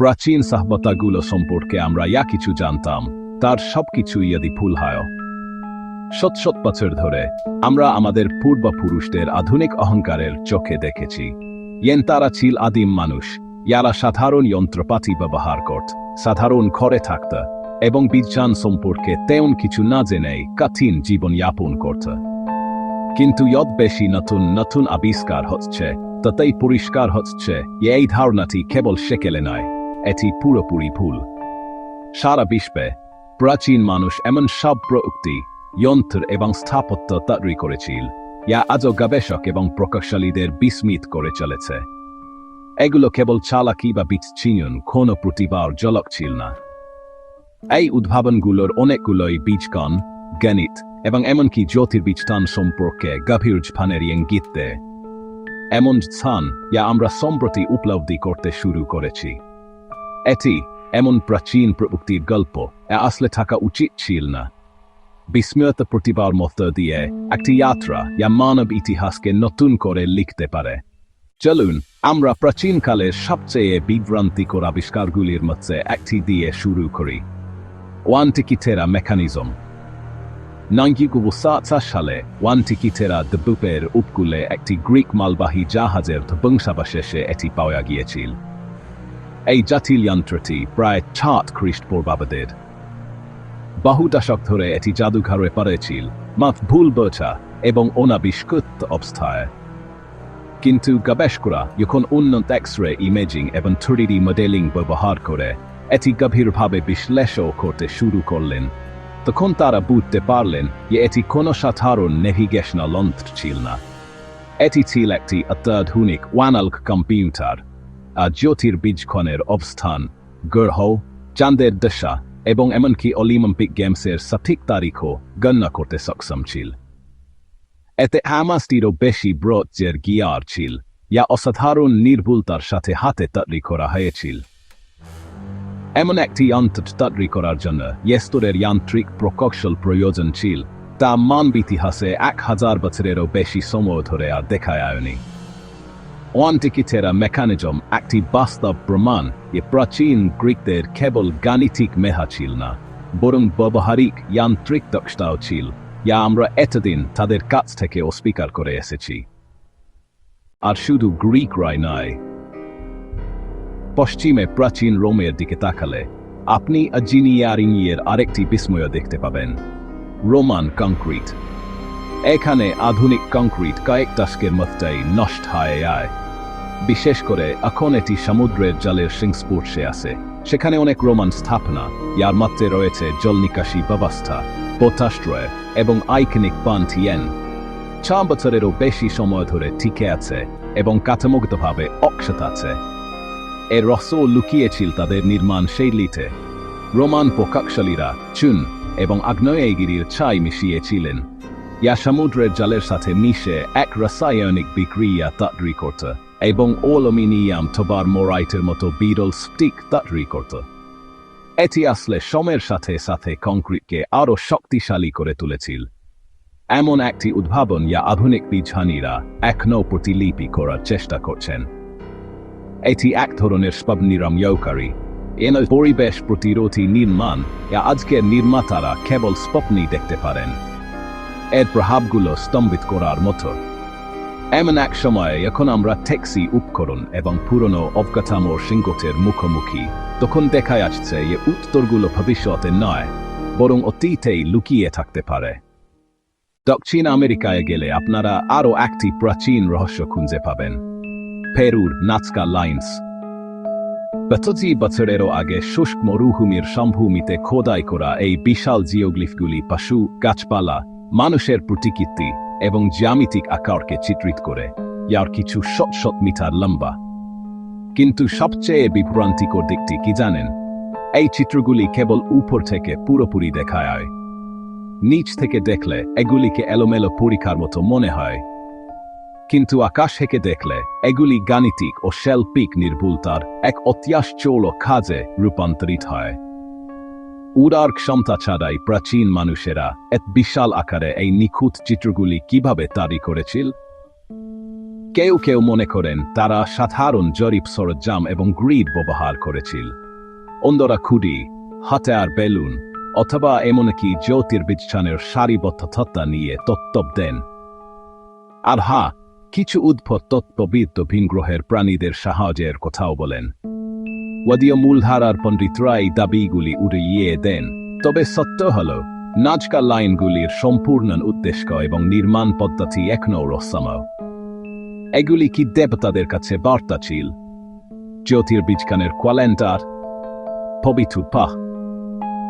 প্রাচীন সাহবতাগুলো সম্পর্কে আমরা ইয়া কিছু জানতাম, তার সবকিছু ইয়াদি ভুল হয়। শত শত বছর ধরে আমরা আমাদের পূর্বপুরুষদের আধুনিক অহংকারের চোখে দেখেছি। ইয়েন তারা ছিল আদিম মানুষ, ইয়ারা সাধারণ যন্ত্রপাতি ব্যবহার করত, সাধারণ ঘরে থাকত, এবং বিজ্ঞান সম্পর্কে তেমন কিছু না জেনেই কঠিন জীবনযাপন করত। কিন্তু যত বেশি নতুন নতুন আবিষ্কার হচ্ছে, ততই পরিষ্কার হচ্ছে, এই ধারণাটি কেবল সেকেলে নয়। এটি পুরোপুরি ভুল। সারা বিশ্বে প্রাচীন মানুষ এমন সব প্রযুক্তি, যন্ত্র এবং স্থাপত্য তৈরি করেছিল ইয়া আজও গবেষক এবং প্রকৌশলীদের বিস্মিত করে চলেছে। এগুলো কেবল চালাকি বা বিচ্ছিন্ন কোনো প্রতিভার জলক ছিল না। এই উদ্ভাবনগুলোর অনেকগুলোই বীজগণ, গণিত এবং এমনকি জ্যোতির্বিজ্ঞান সম্পর্কে গভীর ঝানের ইঙ্গিত দেয়। এমন স্থান যা আমরা সম্প্রতি উপলব্ধি করতে শুরু করেছি। এটি এমন প্রাচীন প্রযুক্তির গল্প আসলে থাকা উচিত ছিল না বিস্ময়ত প্রতিভার মধ্য দিয়ে একটি যাত্রা যা মানব ইতিহাসকে নতুন করে লিখতে পারে চলুন আমরা প্রাচীনকালের সবচেয়ে বিভ্রান্তিকর আবিষ্কারগুলির মধ্যে একটি দিয়ে শুরু করি ওয়ান্টিকিটেরা মেকানিজম নাইনটিকুবুসাচা সালে ওয়ান্টিকিটেরা দ্বীপের উপকূলে একটি গ্রিক মালবাহী জাহাজের ধ্বংসাবশেষে এটি পাওয়া গিয়েছিল এই জাতিল যন্ত্রটি প্রায় ছাট খ্রিস্টপূর্বাব্দের বহু দশক ধরে এটি জাদুঘরে পড়েছিল, মাত ভুল বোঝা এবং অনাবিষ্কৃত অবস্থায়। কিন্তু গবেষকরা যখন উন্নত এক্স রে ইমেজিং এবং থ্রিডি মডেলিং ব্যবহার করে এটি গভীরভাবে বিশ্লেষণ করতে শুরু করলেন, তখন তারা বুঝতে পারলেন যে এটি কোনো সাধারণ নেভিগেশনাল যন্ত্র ছিল না। এটি ছিল একটি অত্যাধুনিক ওয়ানাল্ক কম্পিউটার। জ্যোতির্বীজক্ষণের অবস্থান। গ্রহ চাঁদের দশা এবং এমনকি অলিম্পিক গেমসের সঠিক তারিখও গণনা করতে সক্ষম ছিল। এতে হামাসটিরও বেশি ব্রজের গিয়ার ছিল। ইয়া অসাধারণ নির্ভুলতার সাথে হাতে তৈরি করা হয়েছিল। এমন একটি যন্ত্র তৈরি করার জন্য ইস্তরের যান্ত্রিক প্রকৌশল প্রয়োজন ছিল। তা মানব ইতিহাসে এক হাজার বছরেরও বেশি সময় ধরে আর দেখা যায়নি ওয়ান্টিকিটেরা মেকানিজম একটি বাস্তব প্রমাণ যে প্রাচীন গ্রিকদের কেবল গাণিতিক মেহা ছিল না বরং ব্যবহারিক যান্ত্রিক দক্ষতাও ছিল যা আমরা এতদিন তাদের কাছ থেকে অস্বীকার করে এসেছি আর শুধু গ্রিক গ্রিকরাই নয় পশ্চিমে প্রাচীন রোমের দিকে তাকালে আপনি ইঞ্জিনিয়ারিং এর আরেকটি বিস্ময় দেখতে পাবেন রোমান কংক্রিট এখানে আধুনিক কংক্রিট কয়েক দশকের মধ্যেই নষ্ট হয়ে যায় বিশেষ করে এখন এটি সমুদ্রের জলের সংস্পর্শে আছে। সেখানে অনেক রোমান স্থাপনা, ইয়ার মধ্যে রয়েছে জল নিকাশি ব্যবস্থা, পোতাশ্রয় এবং আইকনিক পান্থিয়েন। ছ বছরেরও বেশি সময় ধরে টিকে আছে এবং কাঠামোগতভাবে অক্ষত আছে। এর রহস্য লুকিয়েছিল তাদের নির্মাণ শৈলীতে। রোমান প্রকৌশলীরা চুন এবং আগ্নেয়গিরির ছাই মিশিয়েছিলেন। ইয়া সমুদ্রের জলের সাথে মিশে এক রাসায়নিক বিক্রিয়া তৈরি করত এবং অ্যালুমিনিয়াম তোবার মোরাইটের মতো বিরল স্টিক তৈরি করত। এটি আসলে সময়ের সাথে সাথে কংক্রিটকে আরও শক্তিশালী করে তুলেছিল। এমন একটি উদ্ভাবন ইয়া আধুনিক বিজ্ঞানীরা এখনও প্রতিলিপি করার চেষ্টা করছেন। এটি এক ধরনের স্বপ্নিরময়কারী এন পরিবেশ প্রতিরোধী নির্মাণ যা আজকের নির্মাতারা কেবল স্বপ্নই দেখতে পারেন। এর প্রভাবগুলো স্তম্ভিত করার মতো। এমন এক সময়ে এখন আমরা ট্যাক্সি উপকরণ এবং পুরনো অবকাঠামোর সিংহতের মুখোমুখি, তখন দেখা যাচ্ছে যে উত্তরগুলো ভবিষ্যতে নয়, বরং অতীতেই লুকিয়ে থাকতে পারে। দক্ষিণ আমেরিকায় গেলে আপনারা আরও একটি প্রাচীন রহস্য খুঁজে পাবেন। পেরুর নাচকা লাইন্স। পঁচাশি বছরেরও আগে শুষ্ক মরুভূমির সমভূমিতে খোদাই করা এই বিশাল জিওগ্লিফগুলি পশু, গাছপালা, মানুষের প্রতিকৃতি এবং জ্যামিতিক আকারকে চিত্রিত করে ইয়ার কিছু শত শত মিটার লম্বা। কিন্তু সবচেয়ে বিভ্রান্তিকর দিকটি কি জানেন? এই চিত্রগুলি কেবল উপর থেকে পুরোপুরি দেখা যায় নিচ থেকে দেখলে এগুলিকে এলোমেলো পরীক্ষার মতো মনে হয়। কিন্তু আকাশ থেকে দেখলে এগুলি গাণিতিক ও শৈল্পিক নির্ভুলতার এক অত্যাশ্চর্য কাজে রূপান্তরিত হয়। উড়ার ক্ষমতা ছাড়াই প্রাচীন মানুষেরা এক বিশাল আকারে এই নিখুঁত চিত্রগুলি কীভাবে তৈরি করেছিল? কেউ কেউ মনে করেন তারা সাধারণ জরিপ সরঞ্জাম এবং গ্রিড ব্যবহার করেছিল। অন্যরা খুঁড়ি হাতিয়ার বেলুন অথবা এমনকি জ্যোতির্বিজ্ঞানের সারিবদ্ধতা নিয়ে তত্ত্ব দেন। আর হা কিছু উদ্ভট তত্ত্ববিদ ভিন গ্রহের প্রাণীদের সাহায্যের কথাও বলেন। ওয়াদীয় মূলধারার পণ্ডিতরা এই দাবিগুলি উড়িয়ে দেন। তবে সত্য হল, নাজকা লাইনগুলির সম্পূর্ণ উদ্দেশ্য এবং নির্মাণ পদ্ধতি এখনও রহস্যম এগুলি কি দেবতাদের কাছে বার্তা ছিল জ্যোতির্বিজ্ঞানের কোয়ালেন্টার পবিত্র পাহ।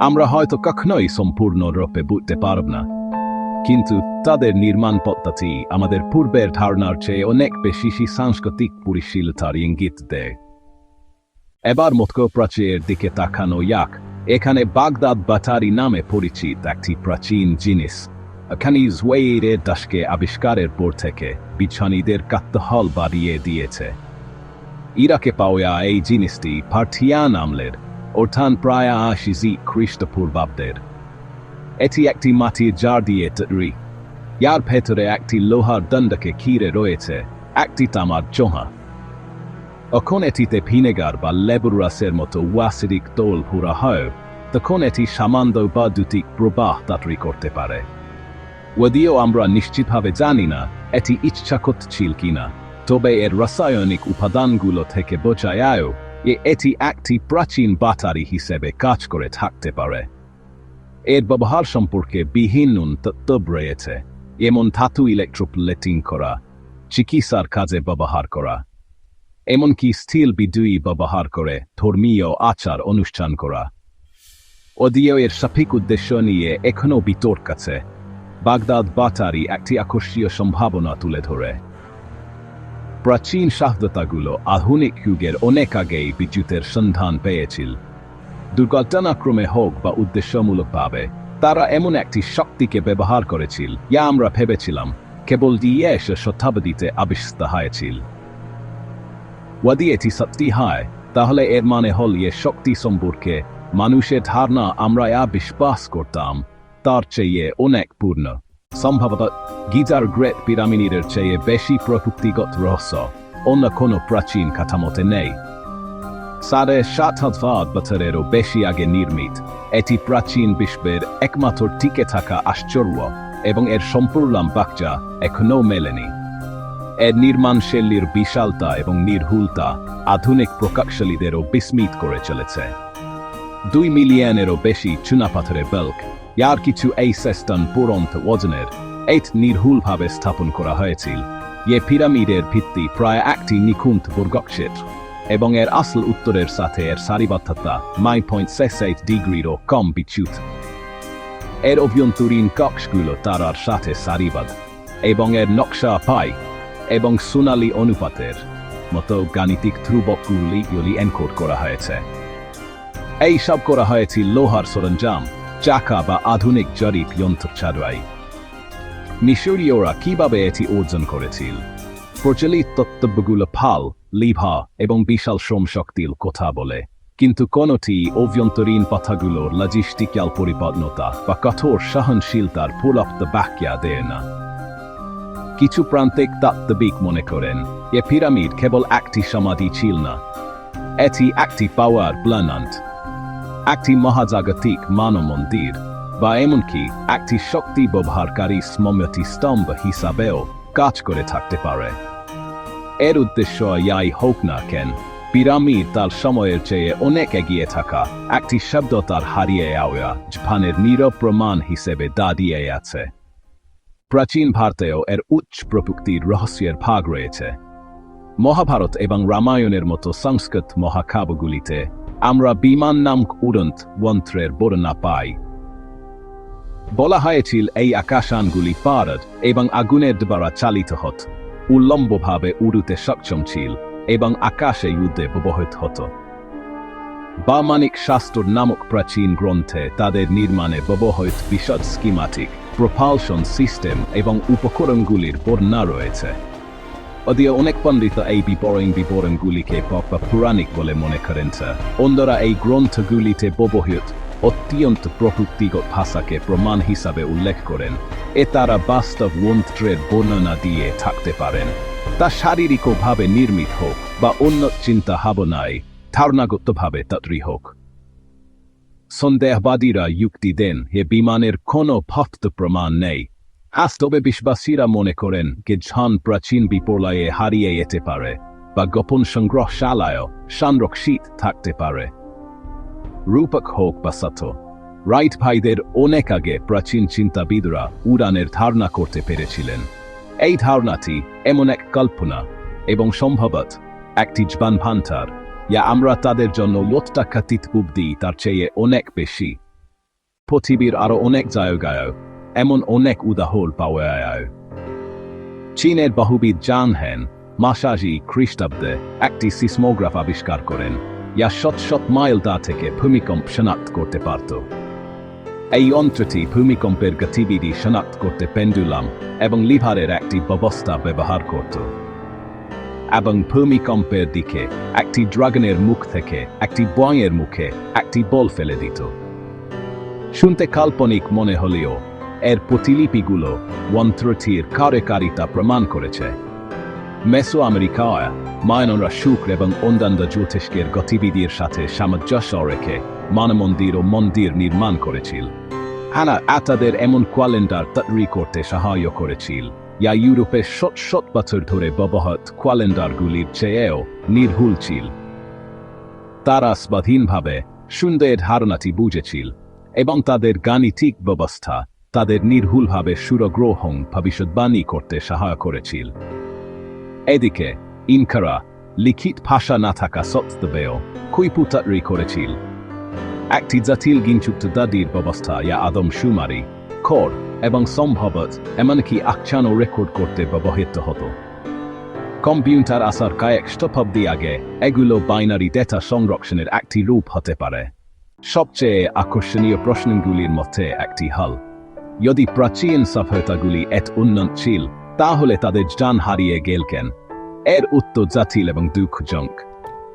আমরা হয়তো কখনোই সম্পূর্ণ রূপে বুঝতে পারব না। কিন্তু তাদের নির্মাণ পদ্ধতি আমাদের পূর্বের ধারণার চেয়ে অনেক বেশি সাংস্কৃতিক পরিশীলতার ইঙ্গিত দেয়। এবার মস্কো প্রাচীরের দিকে তাকানো ইয়াক এখানে বাগদাদ বাটারি নামে পরিচিত একটি প্রাচীন জিনিস। খানিজ ওয়েইরের দাসকে আবিষ্কারের পর থেকে বিছানীদের কাত্তহল বাড়িয়ে দিয়েছে। ইরাকে পাওয়া এই জিনিসটি পার্থিয়ান আমলের অর্থাৎ প্রায় আশি খ্রিস্টপূর্বাব্দের। এটি একটি মাটির জার দিয়ে তৈরি। ইয়ার ভেতরে একটি লোহার দণ্ডকে ঘিরে রয়েছে, একটি তামার চোহা যখন এটিতে ভিনেগার বা লেবুর রসের মতো ওয়াসিডিক তোল ভরা হয়, তখন এটি সামান্য বা দুটি প্রবাহ তাড়াতাড়ি করতে পারে। যদিও আমরা নিশ্চিতভাবে জানি না এটি ইচ্ছা করছিল কিনা, তবে এর রাসায়নিক উপাদানগুলো থেকে বোঝা যায় যে এটি একটি প্রাচীন বাটারি হিসেবে কাজ করে থাকতে পারে। এর ব্যবহার সম্পর্কে বিহীন তত্ত্ব রয়েছে, এমন ধাতু ইলেকট্রোপ্লেটিং করা, চিকিৎসার কাজে ব্যবহার করা। এমনকি স্টিল বিদুই ব্যবহার করে ধর্মীয় আচার অনুষ্ঠান করা। ওদিও এর সঠিক উদ্দেশ্য নিয়ে এখনও বিতর্ক আছে। বাগদাদ বাটারি একটি আকর্ষণীয় সম্ভাবনা তুলে ধরে। প্রাচীন সাহদতাগুলো আধুনিক যুগের অনেক আগেই বিদ্যুতের সন্ধান পেয়েছিল। দুর্ঘটনাক্রমে হোক বা উদ্দেশ্যমূলকভাবে, তারা এমন একটি শক্তিকে ব্যবহার করেছিল, যা আমরা ভেবেছিলাম, কেবল দিয়ে শতাব্দীতে আবিষ্কৃত হয়েছিল। যদি এটি সত্যি হয়, তাহলে এর মানে হল ইয়ে শক্তি সম্পর্কে মানুষের ধারণা আমরা যা বিশ্বাস করতাম, তার চেয়ে অনেক পূর্ণ। সম্ভবত গিজার গ্রেট পিরামিডের চেয়ে বেশি প্রযুক্তিগত রহস্য অন্য কোনো প্রাচীন কাঠামোতে নেই। সাড়ে সাত হাজার বছরেরও বেশি আগে নির্মিত, এটি প্রাচীন বিশ্বের একমাত্র টিকে থাকা আশ্চর্য এবং এর সম্পূর্ণ বাচ্চা এখনও মেলেনি। এর নির্মাণ শৈলীর বিশালতা এবং নির্হুলতা আধুনিক প্রকাশলীদেরও বিস্মিত করে চলেছে। দুই মিলিয়নেরও বেশি চুনাপাথরের বেল্ক, ইয়ার কিছু এই সেস্টন পুরন্ত ওজনের এইট নির্হুলভাবে স্থাপন করা হয়েছিল। ইয়ে পিরামিডের ভিত্তি প্রায় একটি নিখুঁত বর্গক্ষেত্র এবং এর আসল উত্তরের সাথে এর সারিবদ্ধতা মাই পয়েন্ট সেস এইট ডিগ্রিরও কম বিচ্যুত। এর অভ্যন্তরীণ কক্ষগুলো তারার সাথে সারিবাদ এবং এর নকশা পায় এবং সোনালি অনুপাতের মতো গাণিতিক ধ্রুবকগুলি এনকোড করা হয়েছে। এই সব করা হয়েছে লোহার সরঞ্জাম, চাকা বা আধুনিক জরিপ যন্ত্র ছাড়াই। মিশরীয়রা কীভাবে এটি অর্জন করেছিল? প্রচলিত তত্ত্বগুলো ফাল, লিভা এবং বিশাল শ্রম শক্তির কথা বলে। কিন্তু কোনটি অভ্যন্তরীণ পাথাগুলোর লজিস্টিক্যাল পরিপূর্ণতা বা কঠোর সহনশীলতার পর্যাপ্ত ব্যাখ্যা দেয় না। কিছু প্রান্তিক তাত্ত্বিক মনে করেন। এ পিরামিড কেবল একটি সমাধি ছিল না। এটি একটি পাওয়ার প্ল্যানান্ট একটি মহাজাগতিক মানব মন্দির বা এমনকি একটি শক্তি ব্যবহারকারী স্মমতি স্তম্ভ হিসাবেও কাজ করে থাকতে পারে। এর উদ্দেশ্য ইয়াই হোক না কেন, পিরামিড তার সময়ের চেয়ে অনেক এগিয়ে থাকা একটি শব্দ তার হারিয়ে আওয়া জাপানের নীরব প্রমাণ হিসেবে দাঁড়িয়ে আছে। প্রাচীন ভারতেও এর উচ্চ প্রযুক্তির রহস্যের ভাগ রয়েছে। মহাভারত এবং রামায়ণের মতো সংস্কৃত মহাকাব্যগুলিতে আমরা বিমান নাম উড়ন্ত যন্ত্রের বর্ণনা পাই। বলা হয়েছিল, এই আকাশানগুলি পারদ এবং আগুনের দ্বারা চালিত হত, উল্লম্বভাবে উড়ুতে সক্ষম ছিল এবং আকাশে যুদ্ধে ব্যবহৃত হতো। বামানিক শাস্ত্র নামক প্রাচীন গ্রন্থে তাদের নির্মাণে ব্যবহৃত বিশদ স্কিমাটিক প্রপালশন সিস্টেম এবং উপকরণগুলির বর্ণনা রয়েছে। যদিও অনেক পণ্ডিত এই বিবরণ বিবরণগুলিকে পপ বা পুরাণিক বলে মনে করেন অন্যরা এই গ্রন্থগুলিতে ব্যবহৃত অত্যন্ত প্রযুক্তিগত ভাষাকে প্রমাণ হিসাবে উল্লেখ করেন। এ তারা বাস্তব যন্ত্রের বর্ণনা দিয়ে থাকতে পারেন। তা শারীরিকভাবে নির্মিত হোক বা অন্য চিন্তা ভাবনায় ধারণাগতভাবে তৈরি হোক। সন্দেহবাদীরা যুক্তি দেন, এ বিমানের কোনো ভক্ত প্রমাণ নেই। বাস্তবে বিশ্বাসীরা মনে করেন যে ঝন প্রাচীন বিপর্যয়ে হারিয়ে যেতে পারে বা গোপন সংগ্রহশালায় সংরক্ষিত থাকতে পারে। রূপক হোক বা সত রাইট ভাইদের অনেক আগে প্রাচীন চিন্তাবিদরা উড়ানের ধারণা করতে পেরেছিলেন। এই ধারণাটি এমন এক কল্পনা এবং সম্ভবত একটি জবান ভান্তার যা আমরা তাদের জন্য লোটটাকাতীত বুদ্ধি তার চেয়ে অনেক বেশি। পৃথিবীর আরও অনেক জায়গায় এমন অনেক উদাহরণ পাওয়া যায়। চীনের বহুবিদ জান হেন, মাসাজি খ্রিস্টাব্দে একটি সিসমোগ্রাফ আবিষ্কার করেন। যা শত শত মাইল দা থেকে ভূমিকম্প শনাক্ত করতে পারত। এই যন্ত্রটি ভূমিকম্পের গতিবিধি শনাক্ত করতে পেন্ডুলাম এবং লিভারের একটি ব্যবস্থা ব্যবহার করত। এবং ভূমিকম্পের দিকে, একটি ড্রাগনের মুখ থেকে, একটি বয়ের মুখে, একটি বল ফেলে দিত। শুনতে কাল্পনিক মনে হলেও, এর প্রতিলিপিগুলো যন্ত্রটির কার্যকারিতা প্রমাণ করেছে। মেসো আমেরিকায় মায়নরা শুক্র এবং অন্যান্য জ্যোতিষ্কের গতিবিধির সাথে সামঞ্জস্য রেখে মানমন্দির ও মন্দির নির্মাণ করেছিল। হানা, আতাদের এমন ক্যালেন্ডার তৈরি করতে সাহায্য করেছিল। যা ইউরোপে শত শত বছর ধরে ব্যবহৃত ক্যালেন্ডারগুলির চেয়েও নির্ভুল ছিল। তারা স্বাধীনভাবে সুন্দর ধারণাটি বুঝেছিল এবং তাদের গাণিতিক ব্যবস্থা তাদের নির্ভুলভাবে সুরগ্রহণ ভবিষ্যৎবাণী করতে সহায় করেছিল। এদিকে ইনকারা লিখিত ভাষা না থাকা সত্ত্বেও কুইপুতারি করেছিল। একটি জটিল গিনযুক্ত দাদির ব্যবস্থা ইয়া আদম সুমারি খর এবং সম্ভবত এমনকি আখ্যানও রেকর্ড করতে ব্যবহৃত হতো। কম্পিউটার আসার কয়েক শতাব্দী আগে এগুলো বাইনারি ডেটা সংরক্ষণের একটি রূপ হতে পারে। সবচেয়ে আকর্ষণীয় প্রশ্নগুলির মধ্যে একটি হল, যদি প্রাচীন সভ্যতাগুলি এত উন্নত ছিল তাহলে তাদের জান হারিয়ে গেল কেন? এর উত্তর জাতিল এবং দুঃখজনক।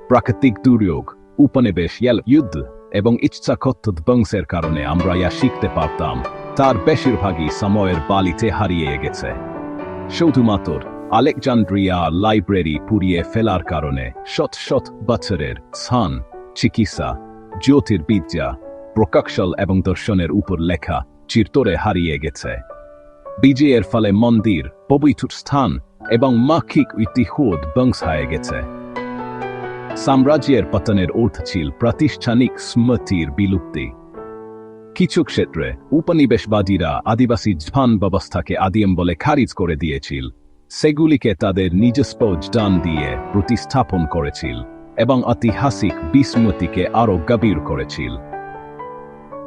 প্রাকৃতিক দুর্যোগ, উপনিবেশ, ইয়েল, যুদ্ধ এবং ইচ্ছাকত্ত বংশের কারণে আমরা ইয়া শিখতে পারতাম। তার বেশিরভাগই সময়ের বালিতে হারিয়ে গেছে। শুধুমাত্র আলেকজান্ড্রিয়া লাইব্রেরি পুড়িয়ে ফেলার কারণে শত শত বছরের স্থান, চিকিৎসা, জ্যোতির্বিদ্যা, প্রকৌশল এবং দর্শনের উপর লেখা চিরতরে হারিয়ে গেছে। বিজয়ের ফলে মন্দির, পবিত্র স্থান এবং মাখিক ইতিহোদ বংশ হয়ে গেছে। সাম্রাজ্যের পতনের অর্থ ছিল প্রাতিষ্ঠানিক স্মৃতির বিলুপ্তি। কিছু ক্ষেত্রে উপনিবেশবাদীরা আদিবাসী ঝান ব্যবস্থাকে আদিম বলে খারিজ করে দিয়েছিল। সেগুলিকে তাদের নিজস্ব ডান দিয়ে প্রতিস্থাপন করেছিল এবং ঐতিহাসিক বিস্মৃতিকে আরও গভীর করেছিল।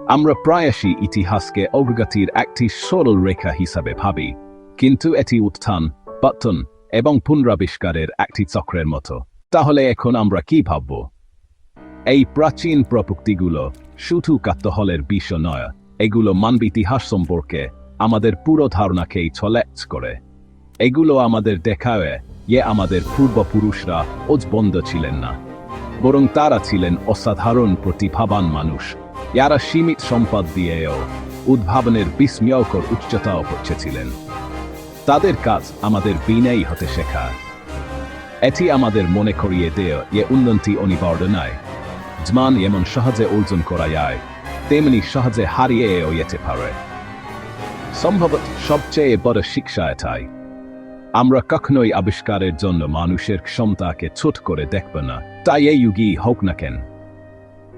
আমরা প্রায়শই ইতিহাসকে অগ্রগতির একটি সরল রেখা হিসাবে ভাবি, কিন্তু এটি উত্থান, পতন এবং পুনরাবিষ্কারের একটি চক্রের মতো। তাহলে এখন আমরা কি ভাবব? এই প্রাচীন প্রযুক্তিগুলো শুধু কাত্তহলের বিষয় নয় এগুলো মানব ইতিহাস সম্পর্কে আমাদের পুরো ধারণাকেই ছলেচ করে। এগুলো আমাদের দেখায় যে আমাদের পূর্বপুরুষরা অজবন্ধ ছিলেন না, বরং তারা ছিলেন অসাধারণ প্রতিভাবান মানুষ। যারা সীমিত সম্পদ দিয়েও উদ্ভাবনের বিস্ময়কর উচ্চতাও পৌঁছেছিলেন তাদের কাজ আমাদের বিনয়ী হতে শেখা। এটি আমাদের মনে করিয়ে দেয় যে উন্নতি অনিবার্য নয়। জ্মান যেমন সহজে অর্জন করা যায় তেমনি সহজে হারিয়েও যেতে পারে। সম্ভবত সবচেয়ে বড় শিক্ষা এটাই। আমরা কখনোই আবিষ্কারের জন্য মানুষের ক্ষমতাকে ছোট করে দেখব না। তাই এই যুগই হোক না কেন।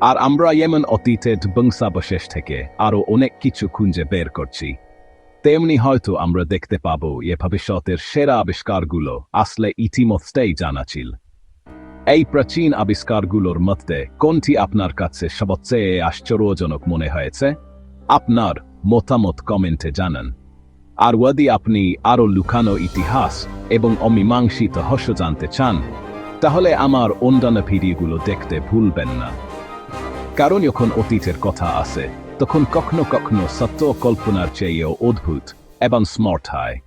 আর আমরা এমন অতীতের বংশাবশেষ থেকে আরও অনেক কিছু খুঁজে বের করছি। তেমনি হয়তো আমরা দেখতে পাবো এ ভবিষ্যতের সেরা আবিষ্কারগুলো। আসলে ইতিমধ্যেই জানা ছিল। এই প্রাচীন আবিষ্কারগুলোর মধ্যে কোনটি আপনার কাছে সবচেয়ে আশ্চর্যজনক মনে হয়েছে? আপনার মতামত কমেন্টে জানান। আর যদি আপনি আরও লুকানো ইতিহাস এবং অমীমাংসিত হস্য জানতে চান, তাহলে আমার অন্যান্য ভিডিওগুলো দেখতে ভুলবেন না। কারণ যখন অতীতের কথা আসে তখন কখনো কখনো সত্য কল্পনার চেয়েও অদ্ভুত এবং স্মার্ট হয়।